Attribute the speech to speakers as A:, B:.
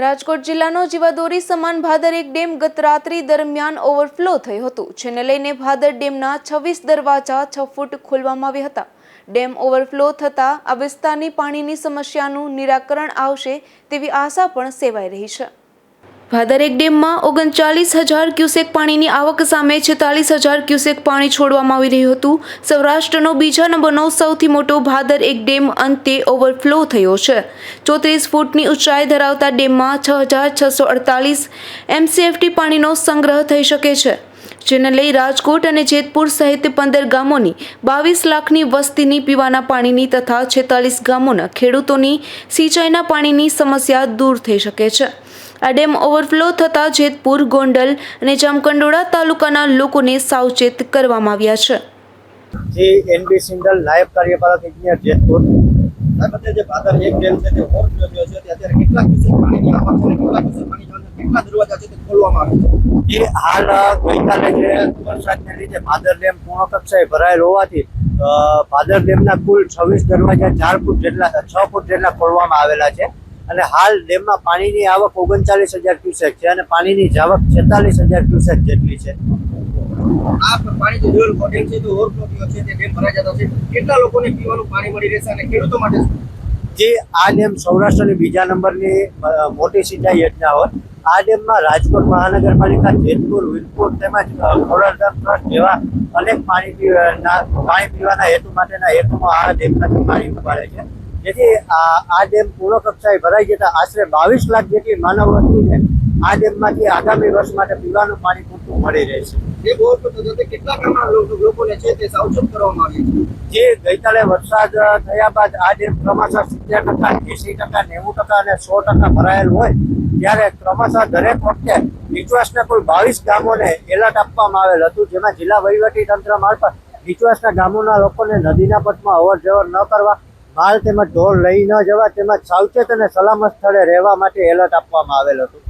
A: રાજકોટ જિલ્લાનો જીવાદોરી સમાન ભાદર એક ડેમ ગત રાત્રિ દરમિયાન ઓવરફ્લો થયો હતો, જેને લઈને ભાદર ડેમના છવ્વીસ દરવાજા છ ફૂટ ખોલવામાં આવ્યા હતા. ડેમ ઓવરફ્લો થતાં આ વિસ્તારની પાણીની સમસ્યાનું નિરાકરણ આવશે તેવી આશા પણ સેવાઈ રહી છે. ભાદર એક ડેમમાં ઓગણચાલીસ હજાર ક્યુસેક પાણીની આવક સામે છેતાલીસ હજાર ક્યુસેક પાણી છોડવામાં આવી રહ્યું હતું. સૌરાષ્ટ્રનો બીજા નંબરનો સૌથી મોટો ભાદર એક ડેમ અંતે ઓવરફ્લો થયો છે. ચોત્રીસ ફૂટની ઊંચાઈ ધરાવતા ડેમમાં છ હજાર છસો અડતાલીસ એમસીએફટી પાણીનો સંગ્રહ થઈ શકે છે, જેને લઈ રાજકોટ અને જેતપુર સહિત પંદર ગામોની બાવીસ લાખની વસ્તીની પીવાના પાણીની તથા છેતાલીસ ગામોના ખેડૂતોની સિંચાઈના પાણીની સમસ્યા દૂર થઈ શકે છે. આ ડેમ ઓવરફ્લો થતાં જેતપુર, ગોંડલ અને જામકંડોળા તાલુકાના લોકોને સાવચેત કરવામાં આવ્યા છે.
B: જે એનબી સિંગલ નાયબ કાર્યપાલક ઇજનેર જેતપુર
C: જે ભાદર એક ડેમ છે તે ઓવરફ્લો થયો છે અત્યારે કેટલા ક્યુસેક પાણીની આવક છે, કેટલા ક્યુસેક પાણી જવાનું કેટલા દરવાજા છે તે ખોલવામાં આવે છે.
B: એ હાલ ગઈકાલે જે વરસાદને લીધે ભાદર ડેમ પૂર્ણ કક્ષાએ ભરાયેલ હોવાથી ભાદર ડેમના કુલ છવ્વીસ દરવાજા ચાર ફૂટ જેટલા, છ ફૂટ જેટલા ખોલવામાં આવેલા છે. અને હાલ ડેમમાં પાણીની આવક ઓગણચાલીસ હજાર ક્યુસેક છે અને પાણીની જાવક છેતાલીસ હજાર ક્યુસેક જેટલી છે?
C: જે
B: આ ડેમ સૌરાષ્ટ્રની બીજા નંબરની મોટી સિંચાઈ યોજના હોય આ ડેમમાં રાજકોટ મહાનગરપાલિકા જેતપુર વિરપુર તેમજ ખોડલધામ ટ્રસ્ટ જેવા અનેક પાણી પીવાના પાણી પીવાના હેતુ માટેના હેતુમાં આ ડેમમાંથી પાણી ઉપાડે છે. જેથી આ ડેમ પૂર્ણ કક્ષાએ ભરાઈ જતા આશરે બાવીસ લાખ જેટલી માનવ વસ્તીને આ ડેમમાંથી આગામી વર્ષ માટે પીવાનું પાણી પૂરતું મળી રહેશે જે ગઈકાલે વરસાદ થયા બાદ આ ડેમ ક્રમશઃ સિત્તેર ટકા એસી ટકા નેવું ટકા અને સો ટકા ભરાયેલ હોય ત્યારે ક્રમશઃ દરેક વખતે નીચવાસના કુલ બાવીસ ગામોને એલર્ટ આપવામાં આવેલ હતું જેમાં જિલ્લા વહીવટી તંત્ર મારફત નીચવાસના ગામોના લોકોને નદીના પટમાં અવર જવર ન કરવા માલ તેમજ ઢોર લઈ ન જવા તેમજ સાવચેત અને સલામત સ્થળે રહેવા માટે એલર્ટ આપવામાં આવેલ હતું.